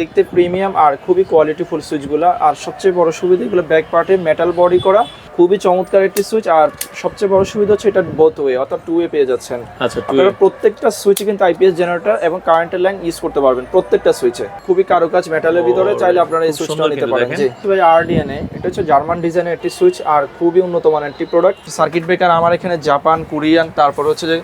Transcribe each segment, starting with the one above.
দেখতে প্রিমিয়াম আর খুবই কোয়ালিটিফুল সুইচগুলো। আর সবচেয়ে বড় সুবিধা এগুলো ব্যাক পার্টে মেটাল বডি করা। খুবই চমৎকার একটি সুইচ। আর সবচেয়ে বড় সুবিধা হচ্ছে এটা বোথ ওয়ে অর্থাৎ টু ওয়ে পেয়ে যাচ্ছেন। আচ্ছা আপনারা প্রত্যেকটা সুইচে কিন্তু আইপিএস জেনারেটর এবং কারেন্টের লাইন ইউজ করতে পারবেন প্রত্যেকটা সুইচে। খুবই কারুকাজ মেটালের ভিতরে চাইলে আপনারা এই সুইচটা নিতে পারেন। জি। ভাই আরডিএনএ এটা হচ্ছে জার্মান ডিজাইনের একটি সুইচ আর খুবই উন্নত মানের একটি প্রোডাক্ট সার্কিট ব্রেকার আমার এখানে জাপান কোরিয়ান তারপর হচ্ছে যে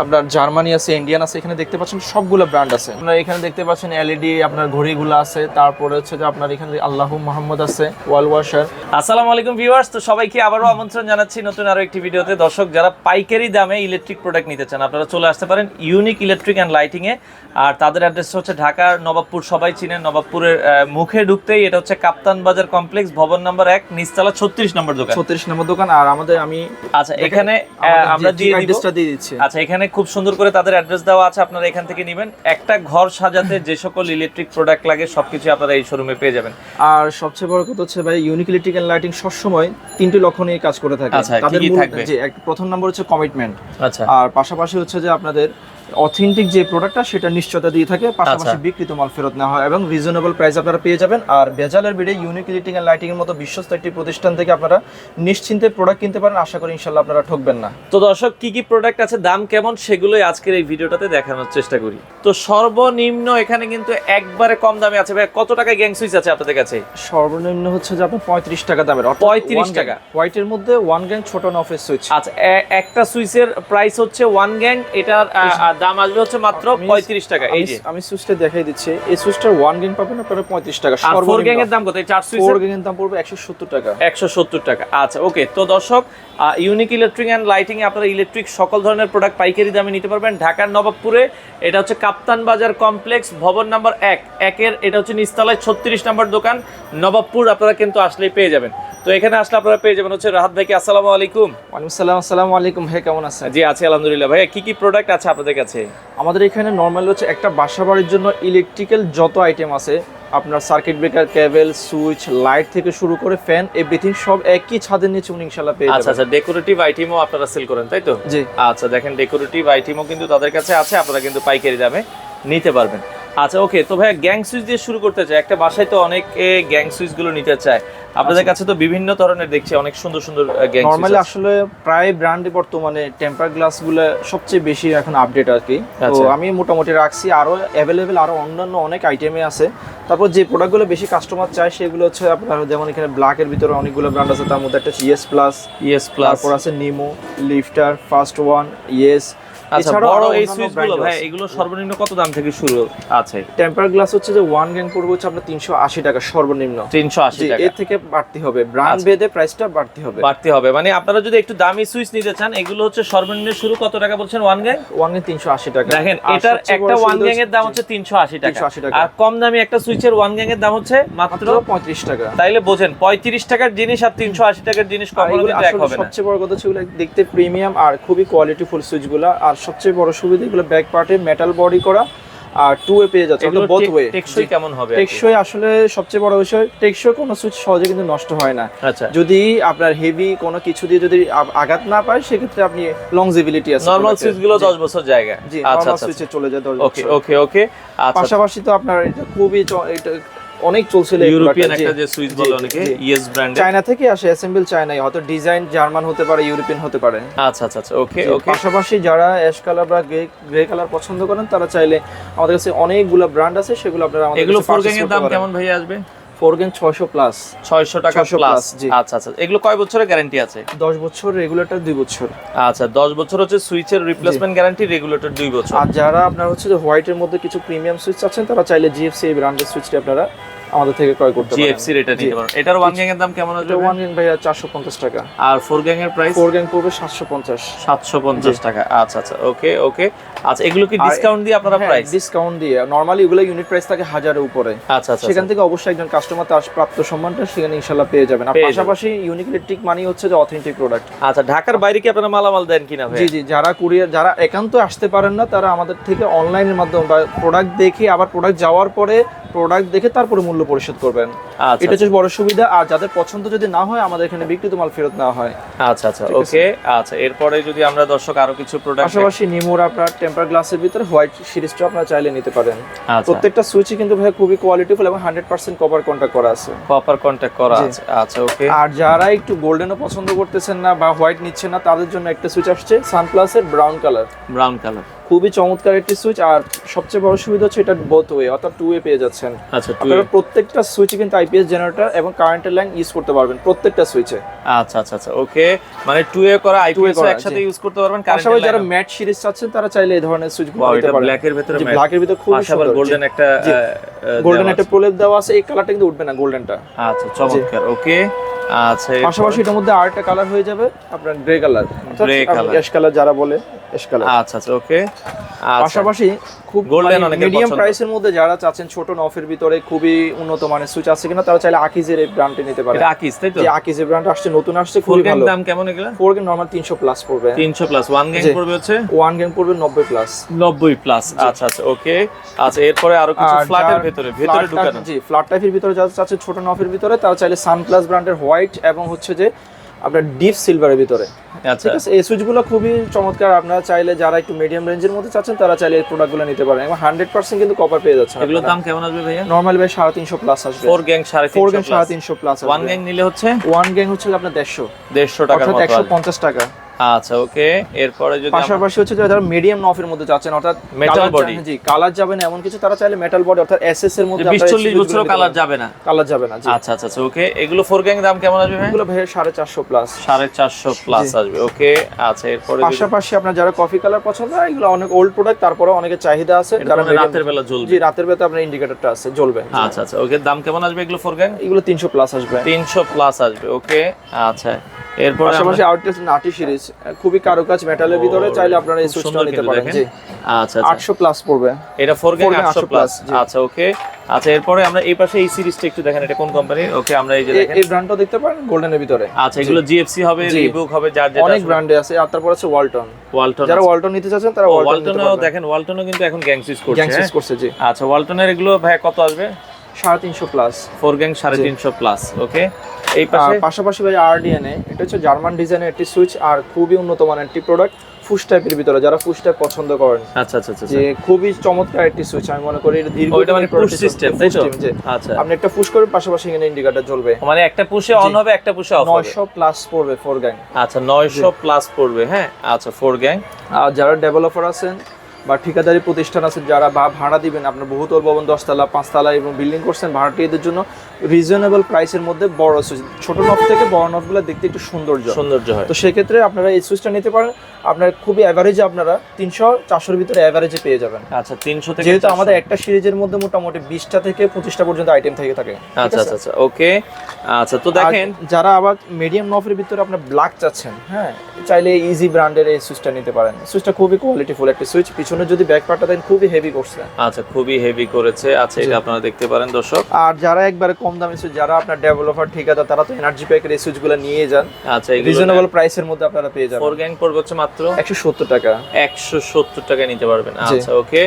আপনার জার্মানি আছে ইন্ডিয়ান আছে এখানে দেখতে পাচ্ছেন সবগুলো ব্র্যান্ড আছে। আপনারা এখানে দেখতে পাচ্ছেন এলইডি আপনার ঘড়িগুলো আছে তারপরে হচ্ছে যে আপনার এখানে আল্লাহ মোহাম্মদ আছে ওয়াল ওয়াশার। আসসালামু আলাইকুম ভিউয়ার্স তো সবাইকে আবারও আমন্ত্রণ জানাচ্ছি নতুন আরও একটি ভিডিওতে। দর্শক যারা পাইকারি দামে ইলেকট্রিক প্রোডাক্ট নিতে চান আপনারা চলে আসতে পারেন ইউনিক ইলেকট্রিক অ্যান্ড লাইটিং এ। আর তাদের অ্যাড্রেস হচ্ছে ঢাকার নবাবপুর সবাই চিনেন নবাবপুরের মুখে ঢুকতেই এটা হচ্ছে কাপ্তান বাজার কমপ্লেক্স ভবন নাম্বার এক নিচতলা ছত্রিশ নম্বর দোকান। ছত্রিশ নম্বর দোকান আর আমাদের আমি আচ্ছা এখানে আমরা দিয়ে দিচ্ছি। আচ্ছা এখানে খুব সুন্দর করে তাদের অ্যাড্রেস দেওয়া আছে আপনারা এখান থেকে নেবেন। একটা ঘর সাজাতে যে সকল ইলেকট্রিক প্রোডাক্ট লাগে সবকিছু আপনারা এই শোরুমে পেয়ে যাবেন। আর সবচেয়ে বড় কথা হচ্ছে ভাই ইউনিক ইলেকট্রিক এন্ড লাইটিং সবসময় তিনটি লক্ষ্য নিয়ে কাজ করে থাকে। আচ্ছা, থাকবে? যে প্রথম নম্বর হচ্ছে কমিটমেন্ট আচ্ছা। আর পাশাপাশি হচ্ছে যে আপনাদের অথেন্টিক যে প্রোডাক্টটা সেটা নিশ্চয়তা দিয়ে থাকে পাশাপাশি আচ্ছা। বিকৃত মাল ফেরত নেওয়া হয় এবং রিজনেবল প্রাইস আপনারা পেয়ে যাবেন। আর বেজালের বিডে ইউনিক ইলেকট্রিক এন্ড লাইটিং এর মতো বিশ্বস্ত একটি প্রতিষ্ঠান থেকে আপনারা নিশ্চিন্তে প্রোডাক্ট কিনতে পারেন। আশা করি ইনশাল্লাহ আপনারা ঠকবেন না। তো দর্শক কি কি প্রোডাক্ট আছে দাম কেমন সেগুলোই আজকের এই ভিডিওটাতে দেখানোর চেষ্টা করি। তো সর্বনিম্ন এখানে কিন্তু একবারে কম দামে আছে। ভাই কত টাকা গ্যাং সুইচ আছে আপনাদের কাছে? সর্বনিম্ন হচ্ছে যে আপনার পঁয়ত্রিশ টাকা দামের। 35 টাকা। হোয়াইটের মধ্যে ওয়ান গ্যাং ছোট নফের সুইচ। আচ্ছা একটা সুইচের প্রাইস হচ্ছে ওয়ান গ্যাং এটার দাম আসবে হচ্ছে মাত্র আমি- পঁয়ত্রিশ টাকা এই যে। আমি সুইচটা দেখাই দিচ্ছি। এই সুইচটার ওয়ান গ্যাং পাবেন আপনারা পঁয়ত্রিশ টাকা। আর ফোর গ্যাং এর দাম কত? এই চার ফোর সুইচের গ্যাং এর দাম পড়বে একশো সত্তর টাকা। একশো সত্তর টাকা। আচ্ছা ওকে তো দর্শক ইউনিক ইলেকট্রিক অ্যান্ড লাইটিং এ আপনারা ইলেকট্রিক সকল ধরনের প্রোডাক্ট পাইকারি দামে নিতে পারবেন। ঢাকার নবাবপুরে এটা হচ্ছে কাপ্তান বাজার কমপ্লেক্স ভবন নাম্বার এক। একের এটা হচ্ছে নিস্তালায় ছত্রিশ নম্বর দোকান। নবাবপুর আপনারা কিন্তু আসলেই পেয়ে যাবেন। তো এখানে আসলে আপনারা পেয়ে যাবেন হচ্ছে রাহাত ভাইকে আসসালামু আলাইকুম। ওয়ালাইকুম সালাম আসসালামু আলাইকুম ভাই কেমন আছেন? জি আছি আলহামদুলিল্লাহ। ভাই কি কি প্রোডাক্ট আছে আপনাদের কাছে? আমাদের এখানে নর্মাল হচ্ছে একটা বাসা বাড়ির জন্য ইলেকট্রিক্যাল যত আইটেম আছে আপনার circuit breaker cable switch light থেকে শুরু করে ফ্যান এভরিথিং সব একই ছাদের নিচে উনি ইনশাআল্লাহ পেয়ে আচ্ছা আচ্ছা ডেকোরেটিভ আইটেমও আপনারা সেল করেন তাই তো? জি। আচ্ছা দেখেন ডেকোরেটিভ আইটেমও কিন্তু তাদের কাছে আছে আপনারা কিন্তু পাইকারি দামে নিতে পারবেন। আচ্ছা ওকে তো ভাইয়া গ্যাং সুইচ দিয়ে শুরু করতে চাই। একটা বাসায় তো অনেকে গ্যাং সুইচগুলো নিতে চায়। আপনাদের কাছে তো বিভিন্ন ধরনের দেখছি অনেক সুন্দর সুন্দর গ্যাং নর্মালি আসলে প্রায় ব্র্যান্ডে বর্তমানে টেম্পার গ্লাসগুলো সবচেয়ে বেশি এখন আপডেট আর কি। তো আচ্ছা। আমি মোটামুটি রাখছি। আরও অ্যাভেলেবেল আরও অন্যান্য অনেক আইটেমে আছে। তারপর যে প্রোডাক্টগুলো বেশি কাস্টমার চায় সেগুলো হচ্ছে আপনার যেমন এখানে ব্ল্যাকের ভিতরে অনেকগুলো ব্র্যান্ড আছে। তার মধ্যে একটা ইয়েস প্লাস ইয়েস প্লাস তারপর আছে নিমো লিফটার ফার্স্ট ওয়ান ইয়েস আচ্ছা বড় এই সুইচগুলো ভাই এগুলো সর্বনিম্ন কত দাম থেকে শুরু? আছে। টেম্পার গ্লাস হচ্ছে যে ওয়ান গ্যাং পড়বে হচ্ছে আপনার তিনশো আশি টাকা সর্বনিম্ন। তিনশো আশি জি, টাকা। এর থেকে বাড়তি হবে। ব্র্যান্ড আচ্ছা। ভেদে প্রাইসটা বাড়তি হবে। বাড়তে হবে। মানে আপনারা যদি একটু দামি সুইচ নিতে চান এগুলো হচ্ছে সর্বনিম্ন শুরু কত টাকা বলছেন ওয়ান গ্যাং ওয়ান গ্যাং তিনশো আশি টাকা। দেখেন এটার একটা ওয়ান গ্যাং এর দাম হচ্ছে তিনশো আশি টাকা। 380 টাকা। আর কম দামি একটা সুইচের ওয়ান গ্যাং এর দাম হচ্ছে মাত্র মাত্র পঁয়ত্রিশ টাকা। তাইলে বোঝেন পঁয়ত্রিশ টাকার জিনিস আর তিনশো আশি টাকার জিনিস কখনো কিন্তু এক হবে না। সবচেয়ে বড় কথা এগুলো দেখতে প্রিমিয়াম আর খুবই কোয়ালিটিফুল সুইচগুলো আর সবচেয়ে বড় সুবিধা এগুলো ব্যাক পার্টে মেটাল বডি করা আর টু ওয়ে পেয়ে যাচ্ছে এগুলো বোথ ওয়ে টেকসই কেমন হবে টেকসই আসলে সবচেয়ে বড় বিষয় টেকসই কোনো সুইচ সহজে কিন্তু নষ্ট হয় না। আচ্ছা। যদি আপনার হেভি কোনো কিছু দিয়ে যদি আঘাত না পায় সেক্ষেত্রে আপনি লংজিবিলিটি আছে নরমাল সুইচগুলো জি, দশ বছর জায়গা। জি আচ্ছা আচ্ছা সুইচে চলে যায় দশ ওকে বছর। ওকে ওকে আচ্ছা পাশাপাশি তো আপনার এটা খুবই এটা অনেক চলছিল ইউরোপিয়ান একটা যে সুইচ বলে অনেকে জি। ইয়েস ব্র্যান্ডের চায়না থেকে আসে অ্যাসেম্বল চায়নাই হয়তো ডিজাইন জার্মান হতে পারে ইউরোপিয়ান হতে পারে। আচ্ছা আচ্ছা আচ্ছা ওকে ওকে পাশাপাশি যারা অ্যাশ কালার বা গ্রে কালার পছন্দ করেন তারা চাইলে আমাদের কাছে অনেকগুলো ব্র্যান্ড আছে সেগুলো আপনারা আমাদের এগুলো ফোর গ্যাং এর দাম কেমন ভাই আসবে? ফোর গ্যাং ছয়শো প্লাস ছয়শো টাকা প্লাস জি। আচ্ছা আচ্ছা এগুলো কয় বছরের গ্যারান্টি আছে? দশ বছর রেগুলেটর দুই বছর। আচ্ছা দশ বছর হচ্ছে সুইচের রিপ্লেসমেন্ট গ্যারান্টি রেগুলেটর দুই বছর। আর যারা আপনার হচ্ছে যে হোয়াইটের মধ্যে কিছু প্রিমিয়াম সুইচ আছেন তারা চাইলে জিএফসি এই ব্র্যান্ডের সুইচটি আপনারা আমাদের থেকে ক্রয় করতে পারেন। জিএফসি রেটা নিতে পারেন। এটার ওয়ান গ্যাং এর দাম কেমন আসবে? ওয়ান গ্যাং ভাইয়া চারশো পঞ্চাশ টাকা। আর ফোর গ্যাং এর প্রাইস ফোর গ্যাং পড়বে সাতশো পঞ্চাশ। সাতশো পঞ্চাশ টাকা। আচ্ছা আচ্ছা ওকে ওকে আচ্ছা এগুলো কি ডিসকাউন্ট দিয়ে আপনারা প্রাইস ডিসকাউন্ট হ্যাঁ, দিয়ে। নর্মালি এগুলো ইউনিট প্রাইস থাকে হাজারের উপরে। আচ্ছা আচ্ছা সেখান থেকে অবশ্যই একজন কাস্টমার তার প্রাপ্ত সম্মানটা সেখানে ইনশাল্লাহ পেয়ে যাবেন। আর পাশাপাশি ইউনিক ইলেকট্রিক মানি হচ্ছে যে অথেন্টিক প্রোডাক্ট আচ্ছা ঢাকার বাইরে কি আপনারা মালামাল দেন কিনা ভাই জি জি যারা কুরিয়ার যারা একান্ত আসতে পারেন না তারা আমাদের থেকে অনলাইনের মাধ্যমে বা প্রোডাক্ট দেখে আবার প্রোডাক্ট যাওয়ার পরে প্রোডাক্ট দেখে তারপরে মূল্য পরিশোধ করবেন। আচ্ছা এটা হচ্ছে বড় সুবিধা আর যাদের পছন্দ যদি না হয় আমাদের এখানে বিক্রিত মাল ফেরত নেওয়া হয়। আচ্ছা আচ্ছা ওকে আচ্ছা এরপরে যদি আমরা দর্শক আরও কিছু প্রোডাক্ট পাশাপাশি নিমোর আপনার টেম্পার গ্লাসের ভিতরে হোয়াইট সিরিজটা আপনারা চাইলে নিতে পারেন। আচ্ছা। প্রত্যেকটা সুইচই কিন্তু ভাই খুবই কোয়ালিটিফুল এবং হান্ড্রেড পার্সেন্ট কভার কন্ট্যাক্ট করা আছে। কপার কন্টাক্ট করা আছে। আচ্ছা ওকে। আর যারা একটু গোল্ডেনও পছন্দ করতেছেন না বা হোয়াইট নিচ্ছেন না তাদের জন্য একটা সুইচ আসছে সানপ্লাসের ব্রাউন কালার ব্রাউন কালার খুবই চমৎকার একটি সুইচ আর সবচেয়ে বড় সুবিধা হচ্ছে এটা বোথ ওয়ে অর্থাৎ টু ওয়ে পেয়ে যাচ্ছেন। আচ্ছা টু আপনারা প্রত্যেকটা সুইচে কিন্তু আইপিএস জেনারেটর এবং কারেন্টের লাইন ইউজ করতে পারবেন প্রত্যেকটা সুইচে। আচ্ছা আচ্ছা আচ্ছা ওকে মানে টু এ করা আইপিএস একসাথে ইউজ করতে পারবেন পাশাপাশি যারা ম্যাট সিরিজ চাচ্ছেন তারা চাইলে এই ধরনের সুইচগুলো ওয়াও নিতে এটা পারেন। ব্ল্যাকের ভিতরে ম্যাট ব্ল্যাকের ভিতরে খুব আবার গোল্ডেন একটা গোল্ডেন একটা প্রলেপ দেওয়া আছে এই কালারটা কিন্তু উঠবে না গোল্ডেনটা আচ্ছা চমৎকার ওকে আচ্ছা পাশাপাশি এটার মধ্যে আরেকটা কালার হয়ে যাবে আপনার grey colour Grey colour। Ash colour যারা বলে অ্যাশ কালার আচ্ছা আচ্ছা ওকে পাশাপাশি খুব মিডিয়াম প্রাইসের মধ্যে যারা চাচ্ছেন ছোট নফের ভিতরে খুবই উন্নত মানের সুইচ আছে কিনা তারা চাইলে আকিজের এই ব্র্যান্ডটি নিতে পারে। এটা আকিস তাই তো? যে আকিজের ব্র্যান্ড আসছে নতুন আসছে খুবই ভালো। দাম কেমন এগুলা? ফোর গেম নর্মাল তিনশো প্লাস পড়বে। 300 প্লাস ওয়ান জি। পড়বে হচ্ছে? ওয়ান গেম পড়বে নব্বই প্লাস 90 প্লাস আচ্ছা আচ্ছা ওকে আচ্ছা এরপরে আরও কিছু ফ্ল্যাটের ভিতরে ভিতরে ঢুকানো। জি ফ্ল্যাট টাইপের ভিতরে যারা চাচ্ছে ছোট নফের ভিতরে তারা চাইলে সানপ্লাস ব্র্যান্ডের হোয়াইট এবং হচ্ছে যে আপনার ডিপ সিলভারের ভিতরে। আচ্ছা। ঠিক আছে? এই সুইচগুলো খুবই চমৎকার। আপনারা চাইলে যারা একটু মিডিয়াম রেঞ্জের মধ্যে চাচ্ছেন তারা চাইলে এই প্রোডাক্টগুলো নিতে পারেন। এবং হান্ড্রেড পার্সেন্ট কিন্তু কভার পেয়ে যাচ্ছে এগুলোর দাম কেমন আসবে ভাইয়া? নর্মাল ভাই সাড়ে তিনশো প্লাস আসবে। ফোর গ্যাং সাড়ে ফোর গেম সাড়ে তিনশো প্লাস ওয়ান গ্যাং নিলে হচ্ছে? ওয়ান গেম হচ্ছে আপনার দেড়শো। দেড়শো টাকা একশো পঞ্চাশ টাকা। আচ্ছা ওকে। এরপরে যদি পাশাপাশি হচ্ছে যারা মিডিয়াম নফের মধ্যে চাচ্ছেন অর্থাৎ colour body। চা- জি কালার যাবে না এমন কিছু তারা চাইলে মেটাল বডি অর্থাৎ এসএস এর মধ্যে বিশ চল্লিশ বছরও কালার যাবে না। কালার যাবে না জি। আচ্ছা আচ্ছা আচ্ছা ওকে। এগুলো ফোর গ্যাং দাম কেমন আসবে এগুলো ভাই সাড়ে চারশো প্লাস সাড়ে চারশো প্লাস আসবে ওকে। আচ্ছা এরপরে পাশাপাশি আপনার যারা কফি কালার পছন্দ হয় এগুলো অনেক ওল্ড প্রোডাক্ট তারপরে অনেকের চাহিদা আছে। যারা রাতের বেলা জ্বলবে। জি রাতের বেলা আপনার ইন্ডিকেটরটা আছে জ্বলবে। আচ্ছা আচ্ছা ওকে। দাম কেমন আসবে এগুলো ফোর গ্যাং এগুলো তিনশো প্লাস আসবে। তিনশো প্লাস আসবে ওকে। আচ্ছা এরপরে পাশাপাশি আউটলেট নাটি সিরিজ খুবই কারুকাজ মেটালের ভিতরে চাইলে আপনারা এই সুইচটা নিতে পারেন। জি। আচ্ছা আচ্ছা। আটশো প্লাস পড়বে। এটা ফোর গ্যাং 4 gang 800 800 প্লাস আচ্ছা ওকে আচ্ছা এরপরে আমরা এই পাশে এই সিরিজটা একটু দেখেন এটা কোন কোম্পানি ওকে আমরা এই যে দেখেন। এই ব্র্যান্ডটা দেখতে পারেন গোল্ডেনের ভিতরে। আচ্ছা এগুলো জিএফসি হবে। রিবুক হবে যার যেটা অনেক ব্র্যান্ডে আছে আর তারপর আছে ওয়ালটন ওয়ালটন যারা ওয়ালটন নিতে চাচ্ছেন তারা ওয়ালটনও দেখেন ওয়ালটনও কিন্তু এখন গ্যাং সুইচ করছে। গ্যাংসিস হ্যাঁ? করছে জি। আচ্ছা ওয়ালটনের এগুলো ভাই কত আসবে? সাড়ে তিনশো প্লাস ফোর গ্যাং সাড়ে জি। তিনশো প্লাস ওকে এই পাশে? পাশাপাশি ভাই আরডিএনএ এটা হচ্ছে জার্মান ডিজাইনের একটি সুইচ আর খুবই উন্নত মানের একটি প্রোডাক্ট ফুস টাইপের ভিতরে যারা ফুস টাইপ পছন্দ করেন। আচ্ছা আচ্ছা আচ্ছা যে খুবই চমৎকার একটি সুইচ আমি মনে করি এটা দীর্ঘ ওইটা মানে পুশ সিস্টেম তাই তো? আচ্ছা। আপনি একটা পুশ করে পাশাপাশি এখানে ইন্ডিকেটর জ্বলবে। মানে একটা পুশে অন হবে একটা পুশে অফ হবে? নয়শো প্লাস পড়বে ফোর গ্যাং আচ্ছা নয়শো প্লাস পড়বে হ্যাঁ? আচ্ছা ফোর গ্যাং আর যারা ডেভেলপার আছেন বা ঠিকাদারি প্রতিষ্ঠান আছে যারা বা ভাড়া দিবেন আপনার বহুতল ভবন দশতলা পাঁচতলা এবং বিল্ডিং করছেন ভাড়াটিয়াদের জন্য রিজনেবল প্রাইসের মধ্যে বড় সুইচ ছোট নফ থেকে বড় নফগুলো দেখতে একটু সৌন্দর্য। সৌন্দর্য হয়। তো সেক্ষেত্রে আপনারা এই সুইচটা নিতে পারেন। আপনার খুবই অ্যাভারেজে আপনারা তিনশো চারশোর ভিতরে অ্যাভারেজে পেয়ে যাবেন। আচ্ছা তিনশো থেকে যেহেতু আমাদের একটা সিরিজের মধ্যে মোটামুটি বিশটা থেকে পঁচিশটা পর্যন্ত আইটেম থেকে থাকে। আচ্ছা আচ্ছা আচ্ছা ওকে আচ্ছা তো দেখেন যারা আবার মিডিয়াম নফের ভিতরে আপনার ব্ল্যাক চাচ্ছেন হ্যাঁ চাইলে ইজি ব্র্যান্ডের এই সুইচটা নিতে পারেন। সুইচটা খুবই কোয়ালিটিফুল একটা সুইচ পিছনে যদি ব্যাক পার্টটা দেন খুবই হেভি করছে। আচ্ছা খুবই হেভি করেছে। আচ্ছা এটা আপনারা দেখতে পারেন দর্শক। আর যারা একবারে কম দামি সুইচ যারা আপনার ডেভেলপার ঠিকাদার তারা তো এনার্জি প্যাকের এই সুইচগুলো নিয়ে যান। আচ্ছা রিজনেবল প্রাইসের মধ্যে আপনারা পেয়ে যাবেন। ফোর গ্যাং পড়বে হচ্ছে মাত্র? একশো সত্তর টাকা। একশো সত্তর টাকা নিতে পারবেন। আচ্ছা ওকে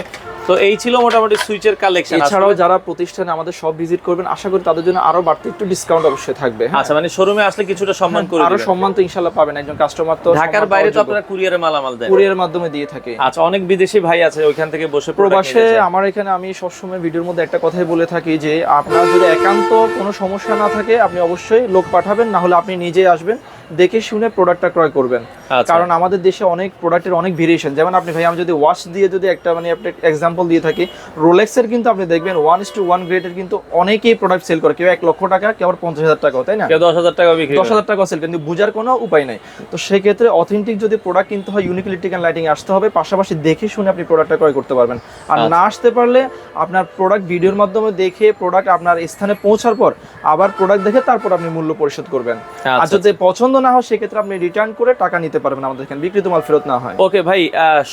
তো এই ছিল মোটামুটি সুইচের কালেকশন এছাড়াও যারা প্রতিষ্ঠানে আমাদের সব ভিজিট করবেন আশা করি তাদের জন্য আরও বাড়তি একটু ডিসকাউন্ট অবশ্যই থাকবে হ্যাঁ? আচ্ছা মানে শোরুমে আসলে কিছুটা সম্মান করে আরও সম্মান তো ইনশাল্লাহ পাবেন একজন কাস্টমার তো ঢাকার বাইরে তো আপনারা কুরিয়ারে মালামাল দেন কুরিয়ারের মাধ্যমে দিয়ে থাকে। আচ্ছা অনেক বিদেশি ভাই আছে ওইখান থেকে বসে প্রবাসে আমার এখানে আমি সবসময় ভিডিওর মধ্যে একটা কথাই বলে থাকি যে আপনার যদি একান্ত কোনো সমস্যা না থাকে আপনি অবশ্যই লোক পাঠাবেন না হলে আপনি নিজে আসবেন দেখে শুনে প্রোডাক্টটা ক্রয় করবেন। কারণ আমাদের দেশে অনেক প্রোডাক্টের অনেক ভেরিয়েশন যেমন আপনি ভাই আমি যদি ওয়াচ দিয়ে যদি একটা মানে আপনি এক্সাম্পল দিয়ে থাকি রোলেক্সের কিন্তু আপনি দেখবেন ওয়ান ইস টু ওয়ান গ্রেডের কিন্তু অনেকেই প্রোডাক্ট সেল করে। কেউ এক লক্ষ টাকা কেউ আবার পঞ্চাশ হাজার টাকাও তাই না? কেউ দশ হাজার টাকা বিক্রি দশ হাজার টাকা সেল কিন্তু বোঝার কোনো উপায় নাই। তো সেক্ষেত্রে অথেন্টিক যদি প্রোডাক্ট কিনতে হয় ইউনিক ইলেকট্রিক অ্যান্ড লাইটিং আসতে হবে পাশাপাশি দেখে শুনে আপনি প্রোডাক্টটা ক্রয় করতে পারবেন। আর আচ্ছা। না আসতে পারলে আপনার প্রোডাক্ট ভিডিওর মাধ্যমে দেখে প্রোডাক্ট আপনার স্থানে পৌঁছার পর আবার প্রোডাক্ট দেখে তারপর আপনি মূল্য পরিশোধ করবেন। আর আচ্ছা, যদি পছন্দ না হয় সেক্ষেত্রে আপনি রিটার্ন করে টাকা নিতে পারবেন আমাদের এখানে। বিক্রিত মাল ফেরত না হয়। ওকে ভাই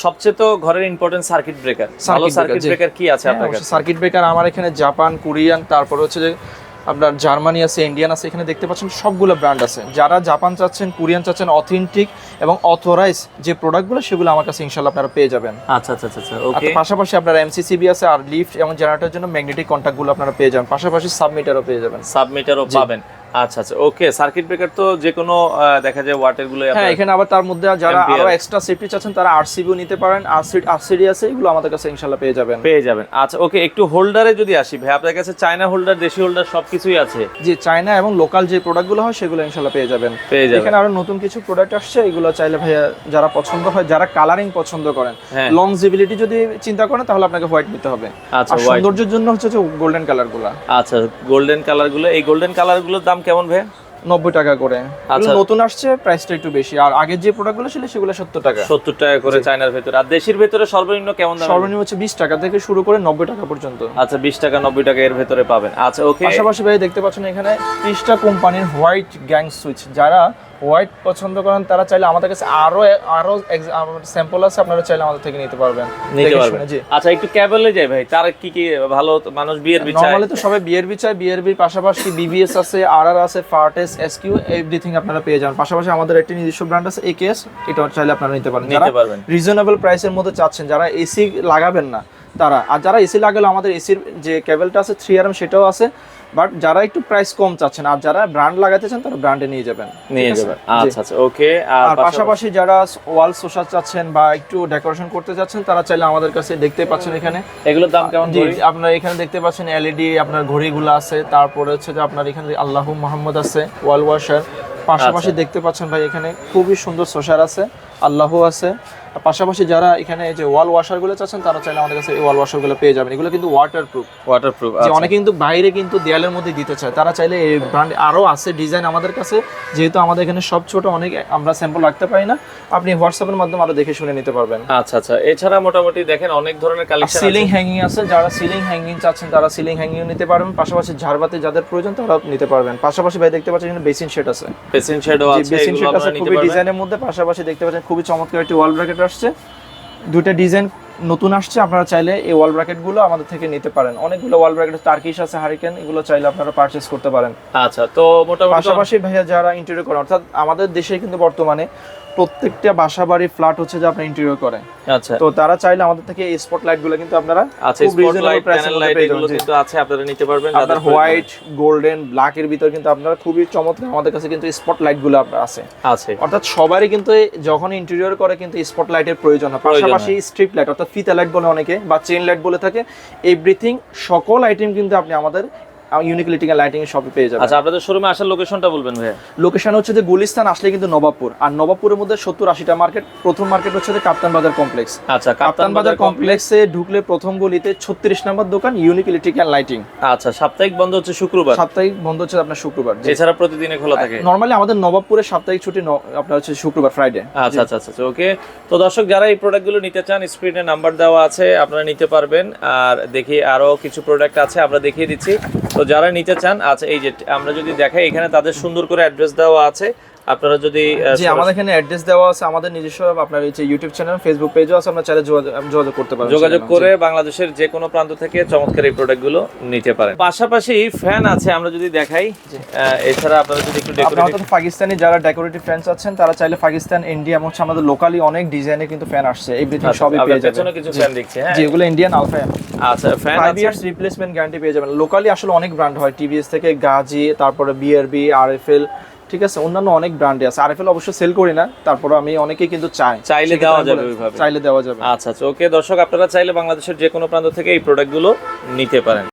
সবচেয়ে তো ঘরের ইম্পর্টেন্ট সার্কিট ব্রেকার ভালো সার্কিট ব্রেকার কি আছে আপনার কাছে? সার্কিট ব্রেকার আমার এখানে জাপান কোরিয়ান তারপর হচ্ছে যে আপনার জার্মানি আছে ইন্ডিয়ান আছে এখানে দেখতে পাচ্ছেন সবগুলো ব্র্যান্ড আছে। যারা জাপান চাচ্ছেন কোরিয়ান চাচ্ছেন অথেন্টিক এবং অথরাইজ যে প্রোডাক্টগুলো সেগুলো আমার কাছে ইনশাল্লাহ আপনারা পেয়ে যাবেন। আচ্ছা আচ্ছা আচ্ছা ওকে তার পাশাপাশি আপনার এমসিসিবি আছে আর লিফট এবং জেনারেটরের জন্য ম্যাগনেটিক কন্ট্যাক্টগুলো আপনারা পেয়ে যাবেন। পাশাপাশি সাবমিটারও পেয়ে যাবেন। সাবমিটারও পাবেন। আচ্ছা আচ্ছা ওকে সার্কিট ব্রেকার তো যে কোনো দেখা যায় ওয়াটেরগুলো হ্যাঁ এখানে আবার তার মধ্যে যারা আরও এক্সট্রা সেফটি চাচ্ছেন তারা আরসিবিও নিতে পারেন আরসিডি আরসিডি আছে এগুলো আমাদের কাছে ইনশাল্লাহ পেয়ে যাবেন। পেয়ে যাবেন। আচ্ছা ওকে একটু হোল্ডারে যদি আসি ভাই আপনার কাছে চায়না হোল্ডার দেশি হোল্ডার সবকিছুই আছে? যে চায়না এবং লোকাল যে প্রোডাক্টগুলো হয় সেগুলো ইনশাল্লাহ পেয়ে যাবেন। পেয়ে যাবেন। এখানে আরও নতুন কিছু প্রোডাক্ট আসছে এগুলো চাইলে ভাইয়া যারা পছন্দ হয় যারা কালারিং পছন্দ করেন হ্যাঁ। লংজিবিলিটি যদি চিন্তা করেন তাহলে আপনাকে হোয়াইট নিতে হবে। আচ্ছা সৌন্দর্যের জন্য হচ্ছে গোল্ডেন কালারগুলো আচ্ছা গোল্ডেন কালারগুলো এই গোল্ডেন কালারগুলোর দাম কেমন ভাই নব্বই টাকা করে। আচ্ছা। নতুন আসছে প্রাইসটা একটু বেশি। আর আগের যে প্রোডাক্টগুলো ছিল সেগুলো সত্তর টাকা। সত্তর টাকা করে চায়নার ভেতরে। আর দেশের ভেতরে সর্বনিম্ন কেমন দাম? সর্বনিম্ন হচ্ছে বিশ টাকা থেকে শুরু করে নব্বই টাকা পর্যন্ত। আচ্ছা বিশ টাকা নব্বই টাকা এর ভেতরে পাবেন। আচ্ছা ওকে পাশাপাশি ভাই দেখতে পাচ্ছেন এখানে ত্রিশটা কোম্পানির হোয়াইট গ্যাং সুইচ যারা হোয়াইট পছন্দ করেন তারা চাইলে আমাদের কাছে আরও আরও স্যাম্পল আছে আপনারা চাইলে আমাদের থেকে নিতে পারবেন। নিতে পারবেন। আচ্ছা একটু ক্যাবেলে যাই ভাই তার কি কি ভালো মানুষ বিয়ের বিচার? নর্মালি তো সবাই বিআরবি চাই বিআরবির পাশাপাশি বিবিএস আছে আরআর আছে ফার্টেস এসকিউ এভরিথিং আপনারা পেয়ে যাবেন। পাশাপাশি আমাদের একটি নিজস্ব ব্র্যান্ড আছে একেএস এটা চাইলে আপনারা নিতে পারেন। যারা নিতে পারবেন রিজনেবল প্রাইসের মধ্যে চাচ্ছেন যারা এসি লাগাবেন না তারা। আর যারা এসি লাগালে আমাদের এসির যে কেবলটা আছে থ্রি আরএম সেটাও আছে। বাট যারা একটু প্রাইস কম চাচ্ছেন আর যারা ব্র্যান্ড লাগাতে চান তারা ব্র্যান্ডে নিয়ে যাবেন। নিয়ে যাবেন। আচ্ছা আচ্ছা ওকে আর পাশাপাশি যারা ওয়াল সোশা চাচ্ছেন বা একটু ডেকোরেশন করতে চাচ্ছেন তারা চাইলে আমাদের কাছে দেখতে পাচ্ছেন এখানে। এগুলোর দাম কেমন জি? আপনার এখানে দেখতে পাচ্ছেন এলইডি আপনার ঘড়িগুলো আছে। তারপরে হচ্ছে যে আপনার এখানে আল্লাহ মোহাম্মদ আছে ওয়াল ওয়াশার পাশাপাশি আচ্ছা। দেখতে পাচ্ছেন ভাই এখানে খুবই সুন্দর সোশার আছে। আল্লাহ আছে। পাশাপাশি যারা এখানে যে ওয়াল ওয়াশারগুলো চাচ্ছেন তারা চাইলে আমাদের কাছে এই ওয়াল ওয়াশারগুলো পেয়ে যাবেন। এগুলো কিন্তু ওয়াটার প্রুফ ওয়াটারপ্রুফ যে অনেকে কিন্তু বাইরে কিন্তু দেয়ালের মধ্যে দিতে চায়। তারা চাইলে এই ব্র্যান্ড আরও আছে ডিজাইন আমাদের কাছে। যেহেতু আমাদের এখানে সব ছোট অনেক আমরা স্যাম্পল রাখতে পারি না। আপনি হোয়াটসঅ্যাপের মাধ্যমে আরও দেখে শুনে নিতে পারবেন। আচ্ছা আচ্ছা। এছাড়া মোটামুটি দেখেন অনেক ধরনের কালেকশন সিলিং হ্যাঙ্গিং আছে। যারা সিলিং হ্যাঙ্গিং চাচ্ছেন তারা সিলিং হ্যাঙ্গিং নিতে পারবেন। পাশাপাশি ঝাড়বাতি যাদের প্রয়োজন তারা নিতে পারবেন। পাশাপাশি ভাই দেখতে পাচ্ছেন এখানে বেসিন সেট আছে। বেসিন শেডও আছে বেসিন সেট আছে খুবই ডিজাইনের মধ্যে। পাশাপাশি দেখতে পাচ্ছেন খুবই চমৎকার একটি ওয়াল ব্র্যাকেট আসছে। দুইটা ডিজাইন নতুন আসছে আপনারা চাইলে এই ওয়াল ব্র্যাকেটগুলো আমাদের থেকে নিতে পারেন। অনেকগুলো ওয়াল ব্র্যাকেট টার্কিশ আছে হারিকেন এগুলো চাইলে আপনারা পারচেস করতে পারেন। আচ্ছা তো মোটামুটি পাশাপাশি ভাইয়া যারা ইন্টেরিয়র করেন অর্থাৎ আমাদের দেশে কিন্তু বর্তমানে প্রত্যেকটা বাসা বাড়ি ফ্ল্যাট হচ্ছে যে আপনার ইন্টেরিয়র করে আচ্ছা। তো তারা চাইলে আমাদের থেকে এই স্পট লাইটগুলো কিন্তু আপনারা আচ্ছা স্পটলাইট প্যানেল লাইট এগুলো কিন্তু আছে আপনারা নিতে পারবেন আপনার হোয়াইট গোল্ডেন ব্ল্যাক এর ভিতর কিন্তু আপনারা খুবই চমৎকার আমাদের কাছে কিন্তু স্পট লাইটগুলো আপনার আছে। আছে। অর্থাৎ সবারই কিন্তু যখন ইন্টেরিয়র করে কিন্তু স্পট লাইটের প্রয়োজন হয়। পাশাপাশি স্ট্রিপ লাইট অর্থাৎ ফিতা লাইট বলে অনেকে বা চেইন লাইট বলে থাকে এভরিথিং সকল আইটেম কিন্তু আপনি আমাদের ইউনিক লিটিং লাইটিং এর শপে পেয়ে যাবেন। আচ্ছা আপনাদের শোরুমে আসার লোকেশনটা বলবেন ভাইয়া। লোকেশন হচ্ছে যে গুলিস্তান আসলে কিন্তু নবাবপুর। আর নবাবপুরের মধ্যে সত্তর আশিটা মার্কেট প্রথম মার্কেট হচ্ছে যে কাপ্তান বাজার কমপ্লেক্স আচ্ছা কাপ্তান বাজার কমপ্লেক্সে ঢুকলে প্রথম গলিতে ছত্রিশ নম্বর দোকান ইউনিক ইলেকট্রিক্যাল লাইটিং আচ্ছা সাপ্তাহিক বন্ধ হচ্ছে শুক্রবার। সাপ্তাহিক বন্ধ হচ্ছে আপনার শুক্রবার। এছাড়া প্রতিদিনে খোলা থাকে। নর্মালি আমাদের নবাবপুরে সাপ্তাহিক ছুটি আপনার হচ্ছে শুক্রবার ফ্রাইডে আচ্ছা আচ্ছা আচ্ছা ওকে তো দর্শক যারা এই প্রোডাক্টগুলো নিতে চান স্ক্রিনে নাম্বার দেওয়া আছে আপনারা নিতে পারবেন। আর দেখি আরও কিছু প্রোডাক্ট আছে আমরা দেখিয়ে দিচ্ছি। তো যারা নিতে চান আচ্ছা এই যে আমরা যদি দেখাই, এখানে তাদের সুন্দর করে অ্যাড্রেস দেওয়া আছে। আপনারা যদি জি আমাদের এখানে অ্যাড্রেস দেওয়া আছে আমাদের নিজস্ব আপনার এই যে ইউটিউব চ্যানেল ফেসবুক পেজও আছে আমরা চাইলে যোগাযোগ করতে পারেন যোগাযোগ করে বাংলাদেশের যে কোনো প্রান্ত থেকে চমৎকার এই প্রোডাক্টগুলো নিতে পারেন। পাশাপাশি ফ্যান আছে আমরা যদি দেখাই এছাড়া আপনারা যদি একটু আপনারা ডেকোরেটিভ তো পাকিস্তানি যারা ডেকোরেটিভ ফ্যান আছেন তারা চাইলে পাকিস্তান ইন্ডিয়া এবং হচ্ছে আমাদের লোকালি অনেক ডিজাইনের কিন্তু ফ্যান আসছে। এই এভরিথিং সবই পেয়ে যাবেন। কিছু ফ্যান দেখছি হ্যাঁ। যেগুলো ইন্ডিয়ান আলফা আচ্ছা ফ্যান ফাইভ আছে ইয়ার্স রিপ্লেসমেন্ট গ্যারান্টি পেয়ে যাবেন। লোকালি আসলে অনেক ব্র্যান্ড হয়। টিভিএস থেকে গাজি তারপরে বিআরবি আরএফএল ঠিক আছে অন্যান্য অনেক ব্র্যান্ডে আছে। আরএফএল অবশ্য সেল করি না তারপর আমি অনেকেই কিন্তু চাই। চাইলে দেওয়া যাবে ওইভাবে। চাইলে দেওয়া যাবে। আচ্ছা আচ্ছা ওকে দর্শক আপনারা চাইলে বাংলাদেশের যে কোনো প্রান্ত থেকে এই প্রোডাক্টগুলো নিতে পারেন।